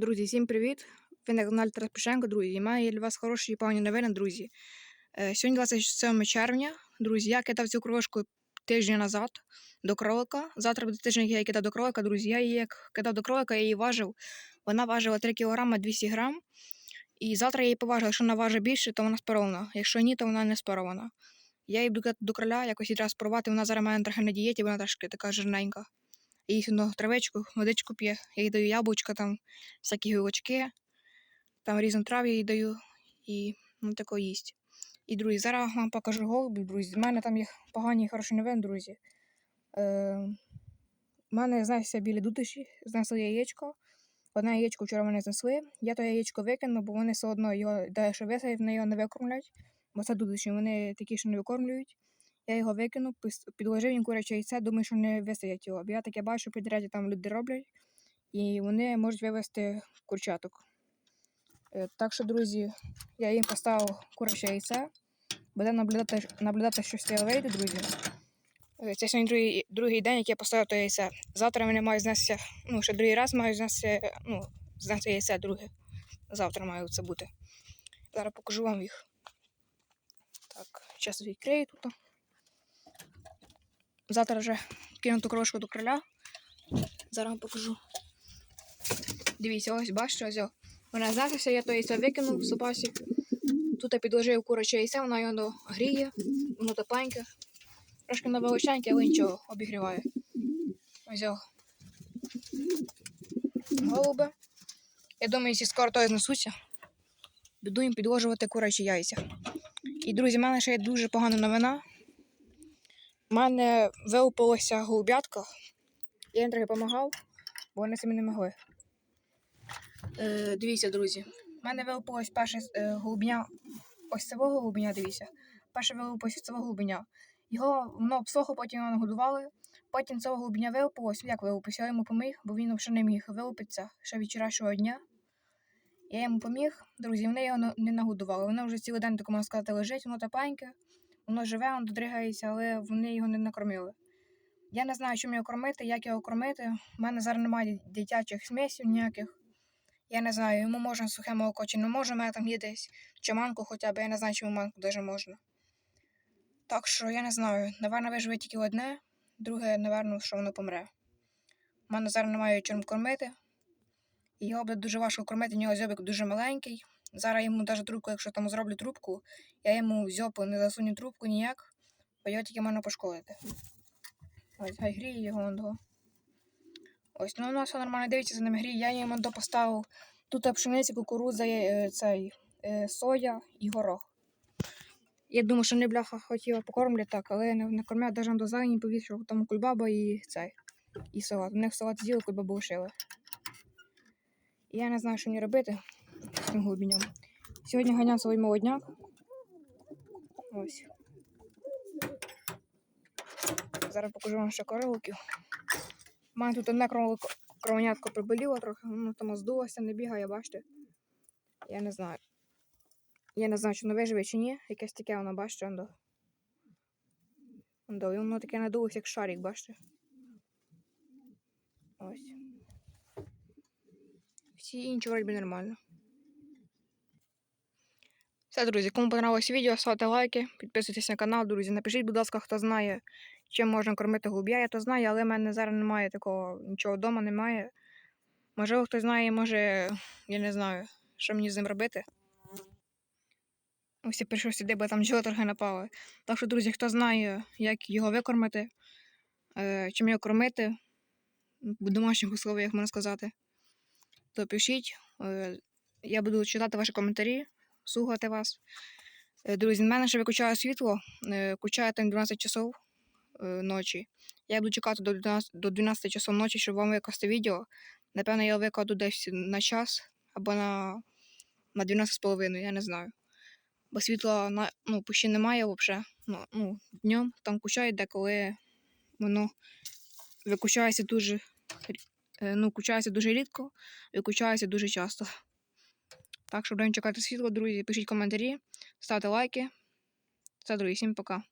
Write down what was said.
Друзі, всім привіт! Ви на каналі Тарас Пишенко, друзі. Маю для вас хороші і погані новини, друзі. Е, Сьогодні 27 червня, друзі. Я кидав цю крошку тиждень назад до кролика. Завтра буде тиждень, я її кидав до кролика, друзі. Я її як кидав до кролика, я її важив. Вона важила 3 кг 200 грам. І завтра я її поважив. Якщо вона важить більше, то вона спарована. Якщо ні, то вона не спарована. Я її буду до кроля, якось відразу спробувати. Вона зараз має трохи на дієті, вона трошки така жирненька. Їй сюди травичку, водичку п'є, я їй даю яблучка, там, всякі гілочки, там різну траву я їй даю і ну, тако їсть. І, друзі, зараз вам покажу голубів, друзі. У мене там є погані і хороші новини, друзі. Е, у мене знайшся білі дутиші, знесли яєчко. Одне яєчко вчора мене знесли. Я то яєчко викинув, бо вони все одно його дещо висадять, вони його не викормлять. Бо це дудиші, вони такі, що не викормлюють. Я його викинув, підложив їм куряче яйце, думаю, що не висадять його. Бо я таке бачу, підряді там люди роблять, і вони можуть вивезти курчаток. Е, Так що, друзі, я їм поставив куряче яйце. Будемо наблюдати, наблюдати, що з цього вийде, друзі. Е, Це сьогодні другий, другий день, як я поставив то яйце. Завтра вони мають знестися, ну, ще другий раз мають знести, ну, знести яйце друге. Завтра має це бути. Зараз покажу вам їх. Так, зараз відкрию тут. Завтра вже кину ту крошку до кроля. Зараз вам покажу. Дивіться, ось бачите, ось. Вона знесеться, я то яйце викинув в супасі. Тут я підложив куряче яйце, вона його гріє, воно тепленьке. Трошки на величеньке, але нічого, обігріває. Ось. о. Голуби. Я думаю, якщо скоро то знесуться, буду їм підложувати курячі яйця. І, друзі, в мене ще є дуже погана новина. У мене вилупилася голубятка. Я їм трохи допомагав, бо вони самі не могли. Е, дивіться, друзі. У мене вилупилось перше е, голубня. Ось цього голубня, дивіться. Перше вилупилось ось цього голубня. Його воно обсохло, потім його нагодували. Потім цього голубня вилупилось. Як вилупився? Я йому поміг, бо він взагалі не міг вилупитися ще від вчорашнього дня. Я йому поміг, друзі, вони його не нагодували. Воно вже цілий день, так можна сказати, лежить, воно тепленьке, воно живе, воно додригається, але вони його не накормили. Я не знаю, чим його кормити, як його кормити. У мене зараз немає дитячих смесів ніяких. Я не знаю, йому можна сухе молоко, чи не може, у мене там є десь чи хоча б, я не знаю, чи йому манку даже можна. Так що я не знаю. Наверно, виживе тільки одне, друге, напевно, що воно помре. У мене зараз немає чим кормити. Його буде дуже важко кормити, в нього зьобик дуже маленький. Зараз йому навіть трубку, якщо там зроблю трубку, я йому зьопу не засуню трубку ніяк, бо його тільки можна пошкодити. Ось, хай гріє його он того. Ось, ну у нас все нормально дивіться за ним гріє. Я йому до поставив тут пшениця, кукурудза, е, цей, е, соя і горох. Я думаю, що не бляха хотіла покормлять так, але не, кормлю, навіть до зелені повісив, там кульбаба і цей, і салат. У них салат з'їли, кульбабу лишили. Я не знаю, що мені робити з цим. Сьогодні ганяв свій молодняк. Ось. Зараз покажу вам ще короликів. У мене тут одне кролико, кровенятко приболіло трохи, воно там здулося, не бігає, бачите. Я не знаю. Я не знаю, чи воно виживе чи ні. Якесь таке воно, бачите, воно. Воно, і воно таке надулося, як шарик, бачите. Ось. Всі інші вроді нормально. Все, друзі, кому понравилось відео, ставте лайки, підписуйтесь на канал, друзі. Напишіть, будь ласка, хто знає, чим можна кормити голуб'я. Я то знаю, але в мене зараз немає такого, нічого вдома немає. Можливо, хтось знає, може, я не знаю, що мені з ним робити. Ось я прийшов сюди, бо там трохи напали. Так що, друзі, хто знає, як його викормити, е, чим його кормити, в домашніх условиях, можна сказати, то пишіть. Е, Я буду читати ваші коментарі, слухати вас. Е, Друзі, в мене ще виключає світло, е, включає там 12 часов е, ночі. Я буду чекати до 12, до 12 часов ночі, щоб вам викласти відео. Напевно, я викладу десь на час або на, на 12,5, я не знаю. Бо світла на, ну, почти немає взагалі. Ну, ну, днем там включають деколи воно виключається дуже, ну, включається дуже рідко, виключається дуже часто. Так що будемо чекати світло, друзі. Пишіть коментарі, ставте лайки. Все, друзі, всім пока.